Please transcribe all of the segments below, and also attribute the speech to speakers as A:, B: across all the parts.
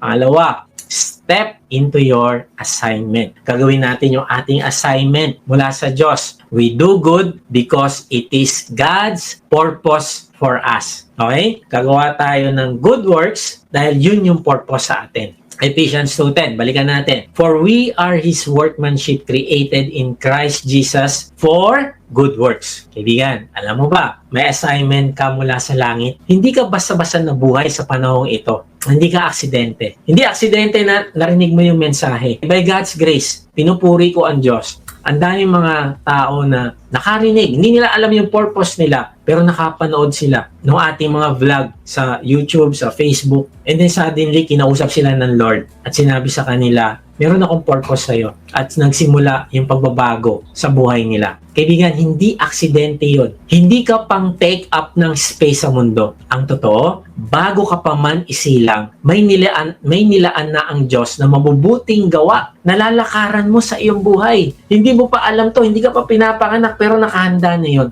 A: Pangalawa, step into your assignment. Gagawin natin yung ating assignment mula sa Diyos. We do good because it is God's purpose for us. Okay? Gagawa tayo ng good works dahil yun yung purpose sa atin. Ephesians 2.10, balikan natin. For we are His workmanship created in Christ Jesus for good works. Kaibigan, alam mo ba, may assignment ka mula sa langit. Hindi ka basta-basta nabuhay sa panahong ito. Hindi ka aksidente. Hindi aksidente na narinig mo yung mensahe. By God's grace, pinupuri ko ang Diyos. Ang daming mga tao na nakarinig. Hindi nila alam yung purpose nila, pero nakapanood sila ng ating mga vlog sa YouTube, sa Facebook. And then suddenly, kinausap sila ng Lord at sinabi sa kanila, meron akong purpose sa'yo. At nagsimula yung pagbabago sa buhay nila. Kaibigan, hindi aksidente yon. Hindi ka pang take up ng space sa mundo. Ang totoo, bago ka pa man isilang, may nilaan, may nilaan na ang Diyos na mabubuting gawa. Nalalakaran mo sa iyong buhay. Hindi mo pa alam to, hindi ka pa pinapanganak pero nakahanda na yon.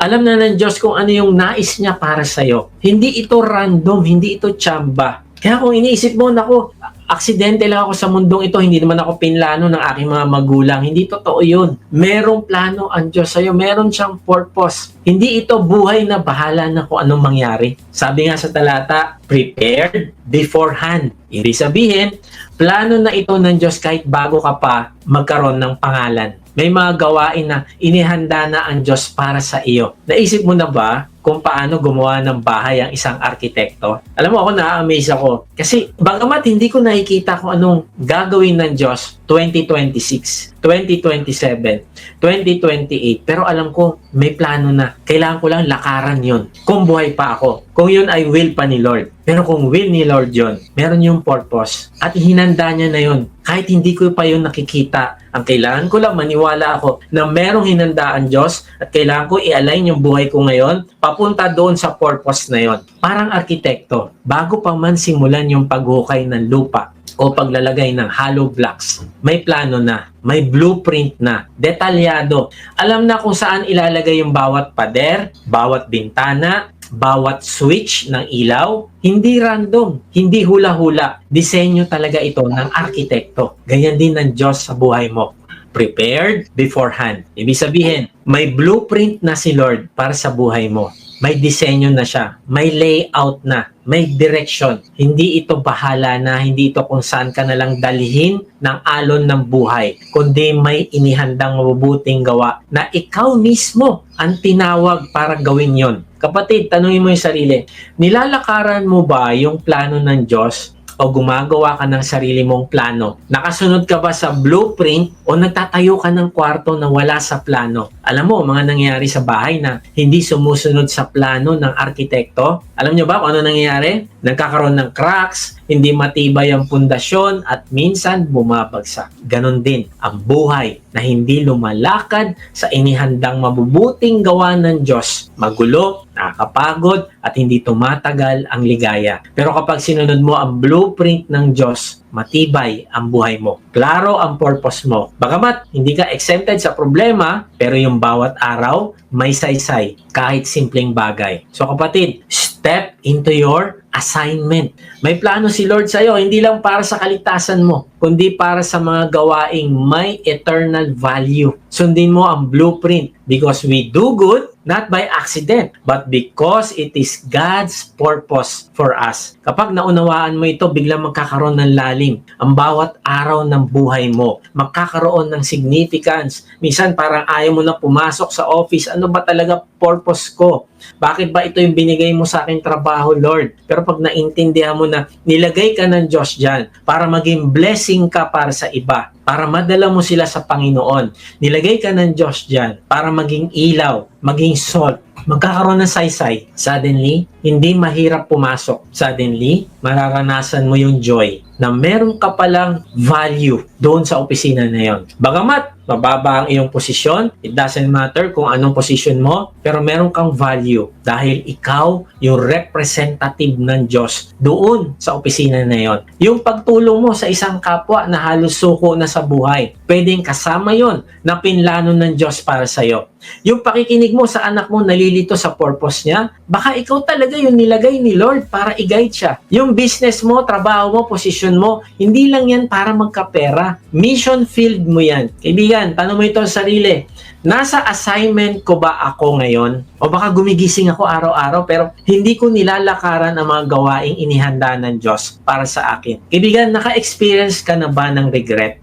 A: Alam na ng Diyos kung ano yung nais niya para sa'yo. Hindi ito random, hindi ito tsamba. Kaya kung iniisip mo, nako, aksidente lang ako sa mundong ito, hindi naman ako pinlano ng aking mga magulang. Hindi totoo yun. Merong plano ang Diyos sa'yo. Meron siyang purpose. Hindi ito buhay na bahala na kung anong mangyari. Sabi nga sa talata, prepared beforehand. Ibig sabihin, plano na ito ng Diyos kahit bago ka pa magkaroon ng pangalan. May mga gawain na inihanda na ang Diyos para sa iyo. Naisip mo na ba kung paano gumawa ng bahay ang isang arkitekto? Alam mo ako na-amaze ako. Kasi bagamat hindi ko nakikita kung anong gagawin ng Diyos 2026, 2027, 2028. Pero alam ko may plano na. Kailangan ko lang lakaran yon kung buhay pa ako. Kung yun ay will pa ni Lord. Pero kung will ni Lord yon, meron yung purpose. At hinanda niya na yon. Kahit hindi ko pa yun nakikita, ang kailangan ko lang maniwala ako na merong hinandaan Diyos at kailangan ko i-align yung buhay ko ngayon papunta doon sa purpose na yon. Parang arkitekto, bago pa man simulan yung paghukay ng lupa, o paglalagay ng hollow blocks, may plano na, may blueprint na, detalyado. Alam na kung saan ilalagay yung bawat pader, bawat bintana, bawat switch ng ilaw, hindi random, hindi hula-hula. Disenyo talaga ito ng arkitekto. Ganyan din ng Diyos sa buhay mo. Prepared beforehand. Ibig sabihin, may blueprint na si Lord para sa buhay mo may disenyo na siya, may layout na, may direction. Hindi ito bahala na, hindi ito kung saan ka nalang dalhin ng alon ng buhay, kundi may inihandang mabubuting gawa na ikaw mismo ang tinawag para gawin yon. Kapatid, tanungin mo yung sarili, nilalakaran mo ba yung plano ng Diyos o gumagawa ka ng sarili mong plano? Nakasunod ka ba sa blueprint o nagtatayo ka ng kwarto na wala sa plano? Alam mo, mga nangyayari sa bahay na hindi sumusunod sa plano ng arkitekto. Alam nyo ba kung ano nangyayari? Nagkakaroon ng cracks, hindi matibay ang pundasyon at minsan bumabagsak. Ganon din ang buhay na hindi lumalakad sa inihandang mabubuting gawa ng Diyos. Magulo, nakakapagod at hindi tumatagal ang ligaya. Pero kapag sinunod mo ang blueprint ng Diyos, matibay ang buhay mo. Klaro ang purpose mo. Bagamat hindi ka exempted sa problema, pero yung bawat araw may saysay kahit simpleng bagay. So kapatid, step into your assignment. May plano si Lord sa iyo, hindi lang para sa kaligtasan mo, kundi para sa mga gawaing may eternal value. Sundin mo ang blueprint because we do good not by accident, but because it is God's purpose for us. Kapag naunawaan mo ito, biglang magkakaroon ng lalim. Ang bawat araw ng buhay mo, magkakaroon ng significance. Minsan parang ayaw mo na pumasok sa office. Ano ba talaga purpose ko? Bakit ba ito yung binigay mo sa aking trabaho, Lord? Pero pag naintindihan mo na nilagay ka ng Diyos dyan para maging blessing ka para sa iba, para madala mo sila sa Panginoon. Nilagay ka ng Diyos dyan para maging ilaw, maging salt, magkakaroon ng saysay. Suddenly, hindi mahirap pumasok. Suddenly, mararanasan mo yung joy na meron ka palang value doon sa opisina na yon. Bagamat mababa ang iyong posisyon, it doesn't matter kung anong position mo, pero meron kang value dahil ikaw yung representative ng Diyos doon sa opisina na yon. Yung pagtulong mo sa isang kapwa na halos suko na sa buhay, pwedeng kasama yon na pinlano ng Diyos para sa iyo. Yung pakikinig mo sa anak mo nalilito sa purpose niya, baka ikaw talaga yung nilagay ni Lord para i-guide siya. Yung business mo, trabaho mo, posisyon mo, hindi lang yan para magkapera. Mission field mo yan. Kaibigan, tanong mo ito sa sarili. Nasa assignment ko ba ako ngayon? O baka gumigising ako araw-araw pero hindi ko nilalakaran ang mga gawaing inihanda ng Diyos para sa akin. Kaibigan, naka-experience ka na ba ng regret?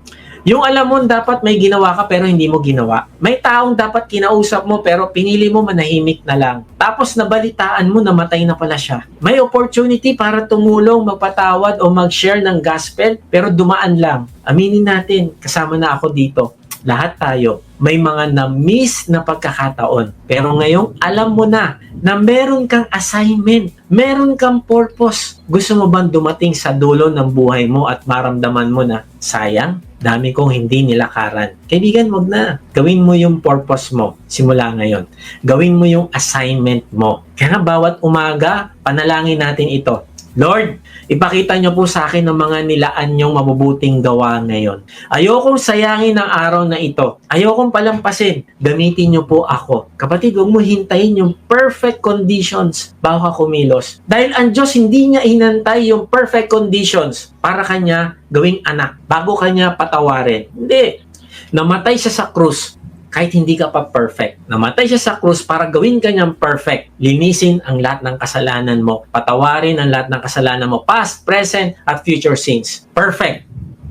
A: Yung alam mo dapat may ginawa ka pero hindi mo ginawa. May taong dapat kinausap mo pero pinili mo manahimik na lang. Tapos nabalitaan mo na matay na pala siya. May opportunity para tumulong, magpatawad o mag-share ng gospel pero dumaan lang. Aminin natin, kasama na ako dito. Lahat tayo may mga na-miss na pagkakataon. Pero ngayong alam mo na na meron kang assignment, meron kang purpose. Gusto mo bang dumating sa dulo ng buhay mo at maramdaman mo na, sayang, dami kong hindi nilakaran. Kaibigan, wag na. Gawin mo yung purpose mo simula ngayon. Gawin mo yung assignment mo. Kaya bawat umaga, panalangin natin ito. Lord, ipakita niyo po sa akin ang mga nilaan niyong mabubuting gawa ngayon. Ayokong sayangin ang araw na ito. Ayokong palampasin. Gamitin niyo po ako. Kapatid, huwag mo hintayin yung perfect conditions bago ka kumilos. Dahil ang Diyos hindi niya inantay yung perfect conditions para kanya gawing anak bago kanya patawarin. Hindi. Namatay siya sa krus kahit hindi ka pa perfect. Namatay siya sa krus para gawin kanyang perfect. Linisin ang lahat ng kasalanan mo. Patawarin ang lahat ng kasalanan mo. Past, present, at future sins. Perfect.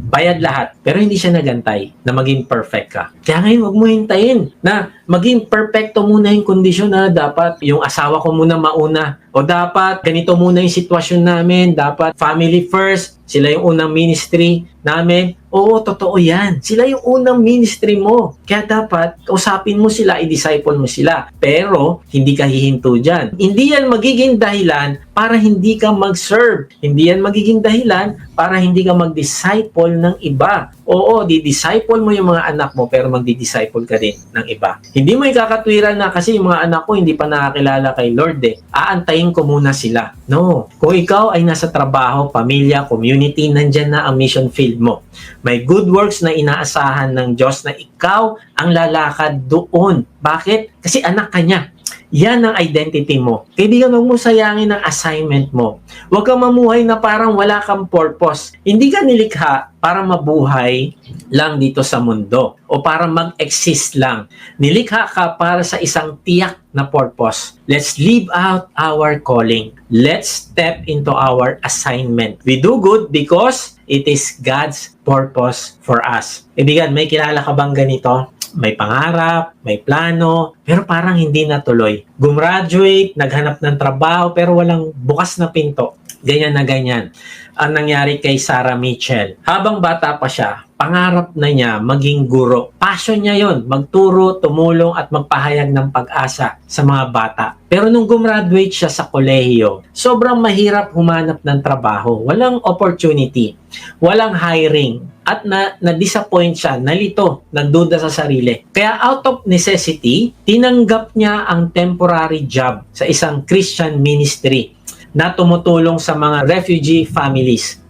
A: Bayad lahat. Pero hindi siya nagantay na maging perfect ka. Kaya ngayon, huwag mo hintayin na maging perfecto muna yung kondisyon na dapat yung asawa ko muna mauna. O dapat ganito muna yung sitwasyon namin. Dapat family first. Sila yung unang ministry namin. Oo, totoo yan. Sila yung unang ministry mo. Kaya dapat, usapin mo sila, i-disciple mo sila. Pero, hindi ka hihinto dyan. Hindi yan magiging dahilan para hindi ka mag-serve. Hindi yan magiging dahilan para hindi ka mag-disciple ng iba. Oo, di-disciple mo yung mga anak mo, pero magdi-disciple ka din ng iba. Hindi mo ikakatwiran na kasi yung mga anak ko hindi pa nakakilala kay Lord eh. Aantayin ko muna sila. No. Kung ikaw ay nasa trabaho, pamilya, community, nandyan na ang mission field mo. May good works na inaasahan ng Diyos na ikaw ang lalakad doon. Bakit? Kasi anak ka niya. Yan ang identity mo. Kaibigan, huwag mo sayangin ang assignment mo. Huwag kang mamuhay na parang wala kang purpose. Hindi ka nilikha para mabuhay lang dito sa mundo o para mag-exist lang. Nilikha ka para sa isang tiyak na purpose. Let's live out our calling. Let's step into our assignment. We do good because it is God's purpose for us. Kaibigan, may kilala ka bang ganito? may pangarap, may plano, pero parang hindi natuloy. Gumraduate, naghanap ng trabaho, pero walang bukas na pinto. Ganyan na ganyan. Ang nangyari kay Sarah Mitchell. Habang bata pa siya, pangarap na niya maging guro. Passion niya yon, magturo, tumulong at magpahayag ng pag-asa sa mga bata. Pero nung gumraduate siya sa kolehiyo, sobrang mahirap humanap ng trabaho. Walang opportunity, walang hiring, at na, na-disappoint siya, nalito, nagduda sa sarili. Kaya out of necessity, tinanggap niya ang temporary job sa isang Christian ministry na tumutulong sa mga refugee families.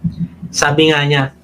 A: Sabi nga niya,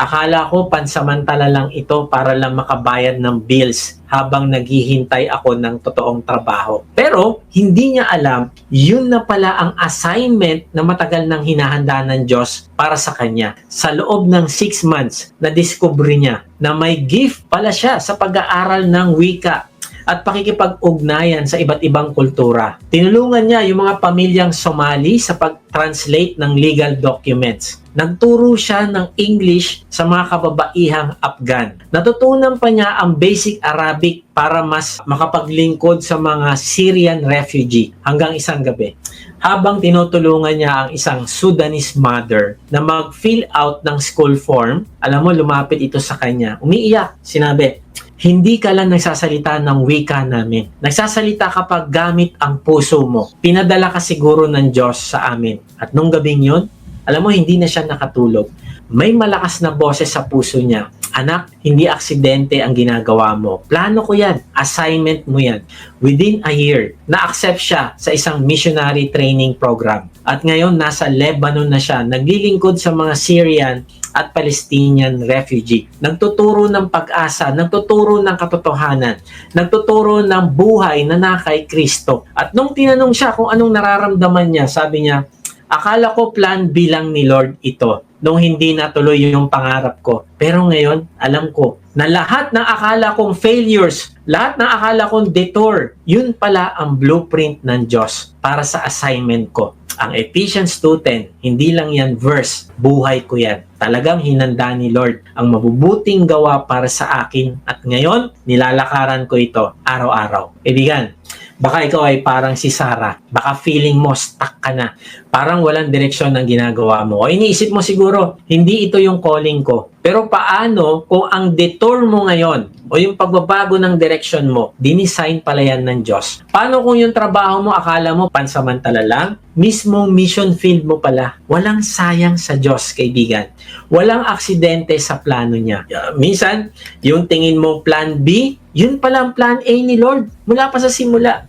A: akala ko pansamantala lang ito para lang makabayad ng bills habang naghihintay ako ng totoong trabaho. Pero hindi niya alam, yun na pala ang assignment na matagal nang hinahanda ng Diyos para sa kanya. Sa loob ng 6 months, na-discover niya na may gift pala siya sa pag-aaral ng wika at pakikipag-ugnayan sa iba't ibang kultura. Tinulungan niya yung mga pamilyang Somali sa pag-translate ng legal documents. Nagturo siya ng English sa mga kababaihang Afghan. Natutunan pa niya ang basic Arabic para mas makapaglingkod sa mga Syrian refugee hanggang isang gabi. Habang tinutulungan niya ang isang Sudanese mother na mag-fill out ng school form, alam mo, lumapit ito sa kanya. Umiiyak, sinabi, hindi ka lang nagsasalita ng wika namin. Nagsasalita kapag gamit ang puso mo. Pinadala ka siguro ng Diyos sa amin. At nung gabing yun, alam mo, hindi na siya nakatulog. May malakas na boses sa puso niya. Anak, hindi aksidente ang ginagawa mo. Plano ko yan. Assignment mo yan. Within a year, na-accept siya sa isang missionary training program. At ngayon, nasa Lebanon na siya. Naglilingkod sa mga Syrian at Palestinian refugee. Nagtuturo ng pag-asa, nagtuturo ng katotohanan, nagtuturo ng buhay na na kay Kristo. At nung tinanong siya kung anong nararamdaman niya, sabi niya, akala ko plan B lang ni Lord ito nung hindi natuloy yung pangarap ko. Pero ngayon, alam ko na lahat ng akala kong failures, lahat ng akala kong detour, yun pala ang blueprint ng Diyos para sa assignment ko. Ang Ephesians 2.10, hindi lang yan verse, buhay ko yan. Talagang hinanda ni Lord ang mabubuting gawa para sa akin at ngayon, nilalakaran ko ito araw-araw. Ibigan, baka ikaw ay parang si Sarah. Baka feeling mo stuck ka na. Parang walang direksyon ng ginagawa mo. O iniisip mo siguro, hindi ito yung calling ko. Pero paano kung ang detour mo ngayon o yung pagbabago ng direction mo, dinisign pala yan ng Diyos? Paano kung yung trabaho mo, akala mo pansamantala lang? Mismong mission field mo pala, walang sayang sa Diyos, kaibigan. Walang aksidente sa plano niya. Uh, Minsan, yung tingin mo plan B, yun pala ang plan A ni Lord mula pa sa simula.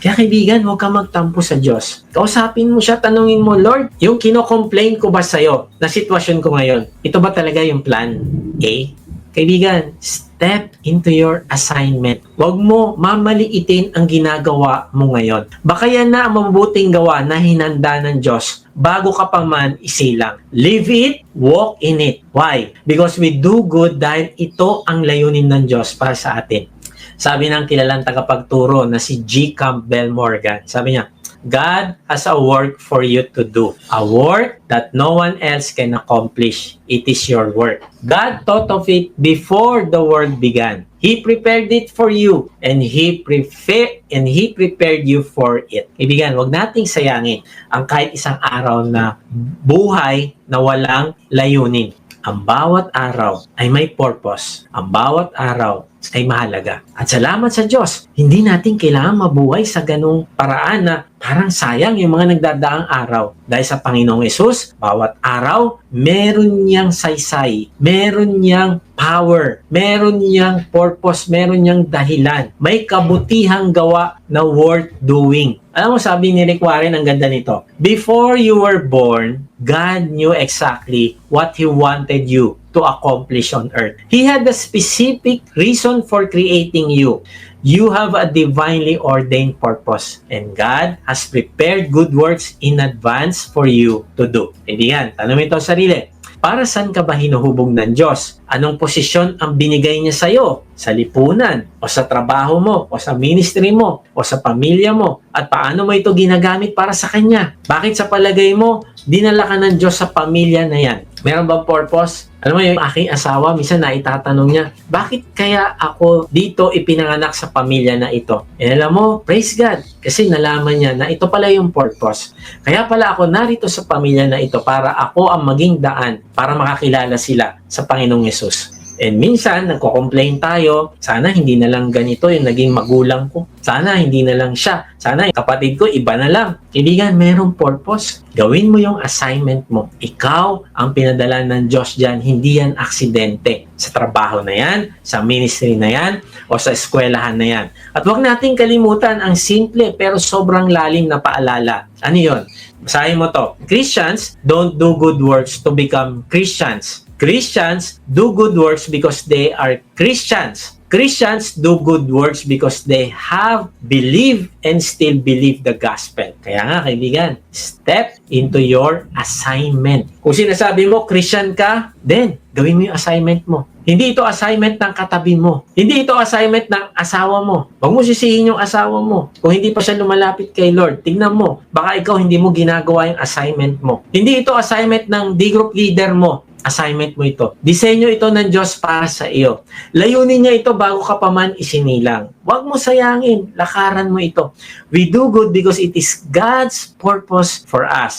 A: Kaya kaibigan, huwag ka magtampo sa Diyos. Kausapin mo siya, tanungin mo, Lord, yung kino-complain ko ba sa'yo na sitwasyon ko ngayon, ito ba talaga yung plan A? Kaibigan, step into your assignment. Huwag mo mamaliitin ang ginagawa mo ngayon. Baka yan na ang mabubuting gawa na hinanda ng Diyos bago ka pa man isilang. Live it, walk in it. Why? Because we do good dahil ito ang layunin ng Diyos para sa atin. Sabi ng kilalang tagapagturo na si G. Campbell Morgan, sabi niya, God has a work for you to do. A work that no one else can accomplish. It is your work. God thought of it before the world began. He prepared it for you and he prefer and he prepared you for it. Ibigan, wag nating sayangin ang kahit isang araw na buhay na walang layunin. Ang bawat araw ay may purpose. Ang bawat araw ay mahalaga. At salamat sa Diyos, hindi natin kailangan mabuhay sa ganung paraan na parang sayang yung mga nagdadaang araw. Dahil sa Panginoong Yesus, bawat araw, meron niyang saysay, meron niyang power, meron niyang purpose, meron niyang dahilan. May kabutihang gawa na worth doing. Alam mo, sabi ni Rick Warren, ang ganda nito. Before you were born, God knew exactly what He wanted you to accomplish on earth. He had a specific reason for creating you. You have a divinely ordained purpose and God has prepared good works in advance for you to do. Kaibigan, tanong mo ito sa sarili. Para saan ka ba hinuhubog ng Diyos? Anong posisyon ang binigay niya sa iyo? Sa lipunan, o sa trabaho mo, o sa ministry mo, o sa pamilya mo? At paano mo ito ginagamit para sa Kanya? Bakit sa palagay mo, dinala ka ng Diyos sa pamilya na yan? Meron bang purpose? Alam mo yung aking asawa, minsan na itatanong niya, bakit kaya ako dito ipinanganak sa pamilya na ito? E alam mo, praise God, kasi nalaman niya na ito pala yung purpose. Kaya pala ako narito sa pamilya na ito para ako ang maging daan para makakilala sila sa Panginoong Yesus. And minsan, nagko-complain tayo, sana hindi na lang ganito yung naging magulang ko. Sana hindi na lang siya. Sana yung kapatid ko, iba na lang. Kaibigan, merong purpose. Gawin mo yung assignment mo. Ikaw ang pinadala ng Diyos dyan, hindi yan aksidente. Sa trabaho na yan, sa ministry na yan, o sa eskwelahan na yan. At huwag nating kalimutan ang simple pero sobrang lalim na paalala. Ano yun? Basahin mo to. Christians don't do good works to become Christians. Christians do good works because they are Christians. Christians do good works because they have believed and still believe the gospel. Kaya nga kaibigan, step into your assignment. Kung sinasabi mo Christian ka, then gawin mo yung assignment mo. Hindi ito assignment ng katabi mo. Hindi ito assignment ng asawa mo. Huwag mo sisihin yung asawa mo. Kung hindi pa siya lumalapit kay Lord, tignan mo. Baka ikaw hindi mo ginagawa yung assignment mo. Hindi ito assignment ng D-group leader mo assignment mo ito. Disenyo ito ng Diyos para sa iyo. Layunin niya ito bago ka pa man isinilang. Huwag mo sayangin. Lakaran mo ito. We do good because it is God's purpose for us.